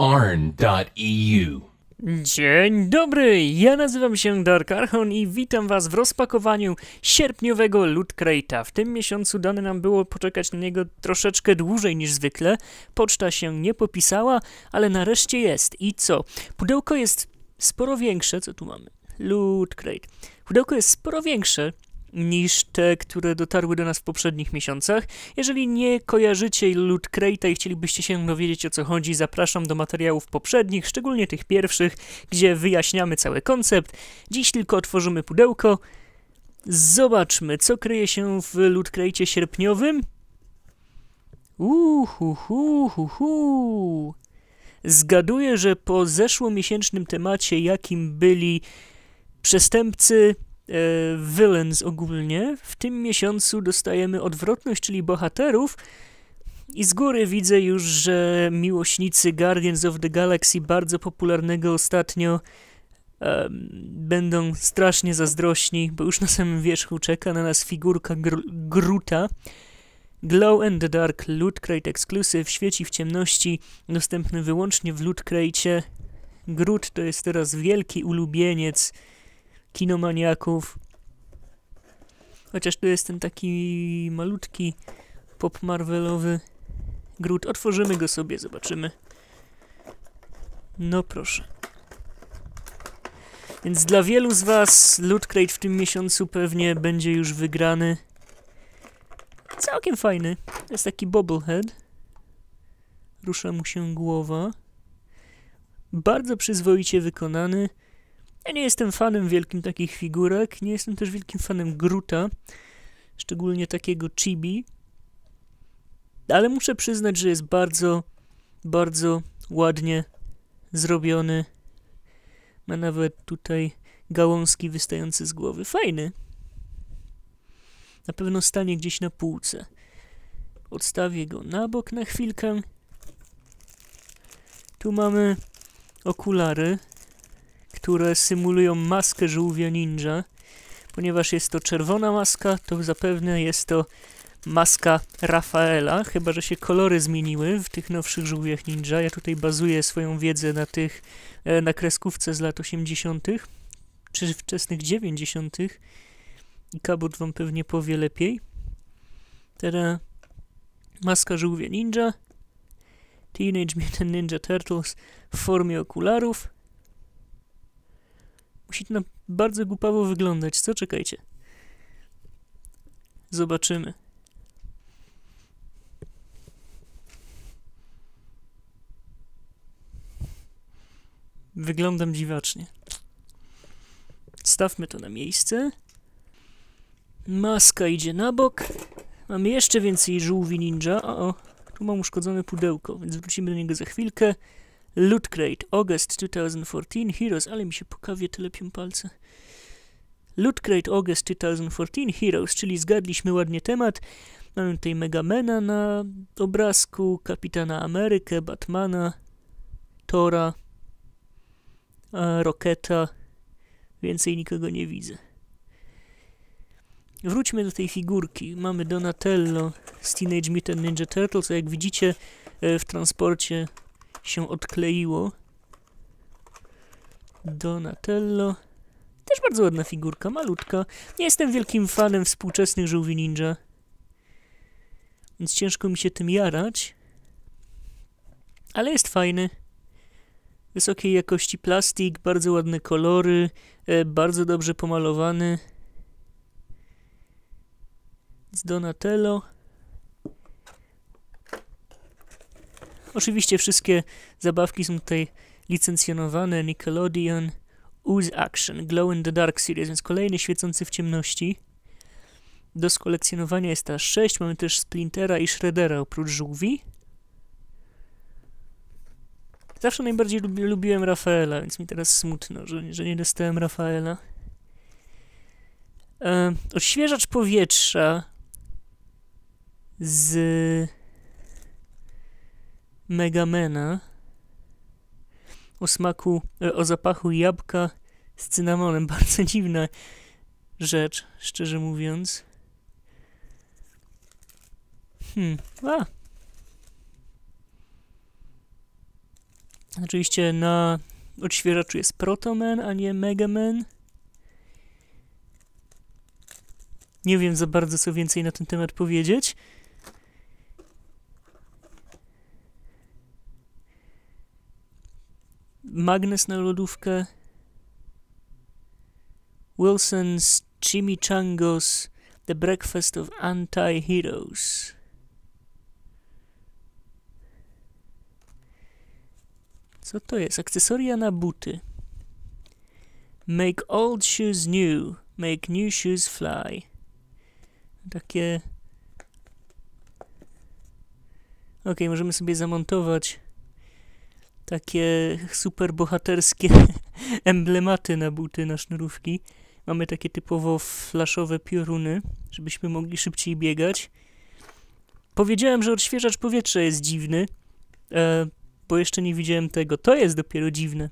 arn.eu. Dzień dobry, ja nazywam się Dark Archon i witam was w rozpakowaniu sierpniowego Loot Crate'a. W tym miesiącu dane nam było poczekać na niego troszeczkę dłużej niż zwykle. Poczta się nie popisała, ale nareszcie jest. I co? Pudełko jest sporo większe, co tu mamy? Loot Crate. Pudełko jest sporo większe niż te, które dotarły do nas w poprzednich miesiącach. Jeżeli nie kojarzycie Loot Crate'a i chcielibyście się dowiedzieć o co chodzi, zapraszam do materiałów poprzednich, szczególnie tych pierwszych, gdzie wyjaśniamy cały koncept. Dziś tylko otworzymy pudełko. Zobaczmy, co kryje się w Loot Crate'cie sierpniowym. Uhuhuhuhu. Zgaduję, że po zeszłomiesięcznym temacie, jakim byli przestępcy, villains ogólnie, w tym miesiącu dostajemy odwrotność, czyli bohaterów. I z góry widzę już, że miłośnicy Guardians of the Galaxy, bardzo popularnego ostatnio, e, będą strasznie zazdrośni, bo już na samym wierzchu czeka na nas figurka Gr Gruta. Glow in the Dark Loot Crate Exclusive świeci w ciemności, dostępny wyłącznie w Loot Crate. Groot to jest teraz wielki ulubieniec kinomaniaków. Chociaż tu jest ten taki malutki pop marvelowy Groot. Otworzymy go sobie, zobaczymy. No proszę. Więc dla wielu z was Loot Crate w tym miesiącu pewnie będzie już wygrany. Całkiem fajny. Jest taki bobblehead. Rusza mu się głowa. Bardzo przyzwoicie wykonany. Ja nie jestem fanem wielkim takich figurek. Nie jestem też wielkim fanem Gruta. Szczególnie takiego chibi. Ale muszę przyznać, że jest bardzo, bardzo ładnie zrobiony. Ma nawet tutaj gałązki wystające z głowy. Fajny. Na pewno stanie gdzieś na półce. Odstawię go na bok na chwilkę. Tu mamy okulary, które symulują maskę żółwia ninja. Ponieważ jest to czerwona maska, to zapewne jest to maska Rafaela, chyba że się kolory zmieniły w tych nowszych żółwiach ninja. Ja tutaj bazuję swoją wiedzę na tych, e, na kreskówce z lat 80., czy wczesnych 90., i Kabut wam pewnie powie lepiej. Teraz maska żółwia ninja. Teenage Mutant Ninja Turtles w formie okularów. Musi to bardzo głupawo wyglądać, co? Czekajcie. Zobaczymy. Wyglądam dziwacznie. Stawmy to na miejsce. Maska idzie na bok. Mamy jeszcze więcej żółwi ninja. O, o, tu mam uszkodzone pudełko, więc wrócimy do niego za chwilkę. Loot Crate, August 2014, Heroes, ale mi się pokawie telepią palce. Loot Crate, August 2014, Heroes, czyli zgadliśmy ładnie temat. Mamy tutaj Megamena na obrazku, Kapitana Amerykę, Batmana, Tora, Roketa. Więcej nikogo nie widzę. Wróćmy do tej figurki. Mamy Donatello z Teenage Mutant Ninja Turtles, a jak widzicie e, w transporcie się odkleiło. Donatello. Też bardzo ładna figurka, malutka. Nie jestem wielkim fanem współczesnych żółwi ninja. Więc ciężko mi się tym jarać. Ale jest fajny. Wysokiej jakości plastik, bardzo ładne kolory, e, bardzo dobrze pomalowany z Donatello. Oczywiście wszystkie zabawki są tutaj licencjonowane. Nickelodeon, Ooze Action, Glow in the Dark Series, więc kolejny świecący w ciemności. Do skolekcjonowania jest aż 6. Mamy też Splintera i Shreddera oprócz żółwi. Zawsze najbardziej lubi, lubiłem Rafaela, więc mi teraz smutno, że, że nie dostałem Rafaela. E, odświeżacz powietrza z Megamena o smaku, e, o zapachu jabłka z cynamonem. Bardzo dziwna rzecz, szczerze mówiąc. Hmm, a. Oczywiście na odświeżaczu jest Protoman, a nie Megaman. Nie wiem za bardzo, co więcej na ten temat powiedzieć. Magnes na lodówkę. Wilson's Chimichangos The Breakfast of Anti-Heroes. Co to jest? Akcesoria na buty. Make old shoes new. Make new shoes fly. Takie... Ok, możemy sobie zamontować takie super bohaterskie emblematy na buty, na sznurówki. Mamy takie typowo flaszowe pioruny, żebyśmy mogli szybciej biegać. Powiedziałem, że odświeżacz powietrza jest dziwny, e, bo jeszcze nie widziałem tego. To jest dopiero dziwne.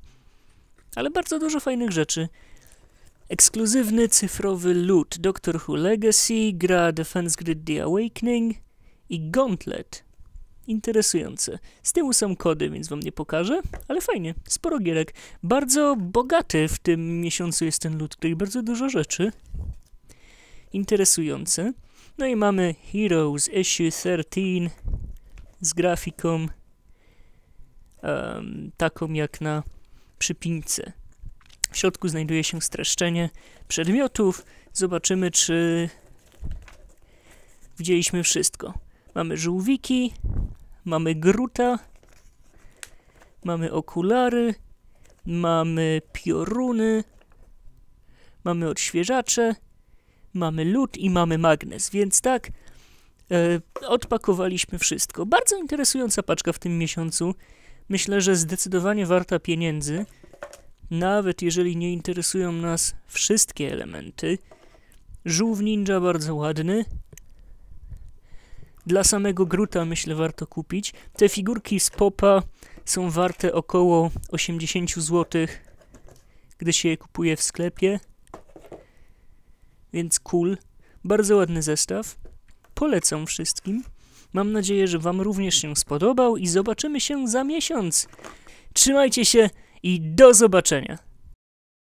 Ale bardzo dużo fajnych rzeczy. Ekskluzywny cyfrowy loot Doctor Who Legacy, gra Defense Grid The Awakening i Gauntlet interesujące. Z tyłu są kody, więc wam nie pokażę, ale fajnie, sporo gierek. Bardzo bogaty w tym miesiącu jest ten loot, tutaj bardzo dużo rzeczy. Interesujące. No i mamy Heroes Issue 13 z grafiką um, taką jak na przypince. W środku znajduje się streszczenie przedmiotów. Zobaczymy, czy widzieliśmy wszystko. Mamy żółwiki, mamy gruta, mamy okulary, mamy pioruny, mamy odświeżacze, mamy lód i mamy magnes, więc tak, e, odpakowaliśmy wszystko. Bardzo interesująca paczka w tym miesiącu. Myślę, że zdecydowanie warta pieniędzy, nawet jeżeli nie interesują nas wszystkie elementy. Żółw ninja bardzo ładny, dla samego Gruta myślę warto kupić. Te figurki z Popa są warte około 80 zł, gdy się je kupuje w sklepie. Więc cool. Bardzo ładny zestaw. Polecam wszystkim. Mam nadzieję, że Wam również się spodobał i zobaczymy się za miesiąc. Trzymajcie się i do zobaczenia.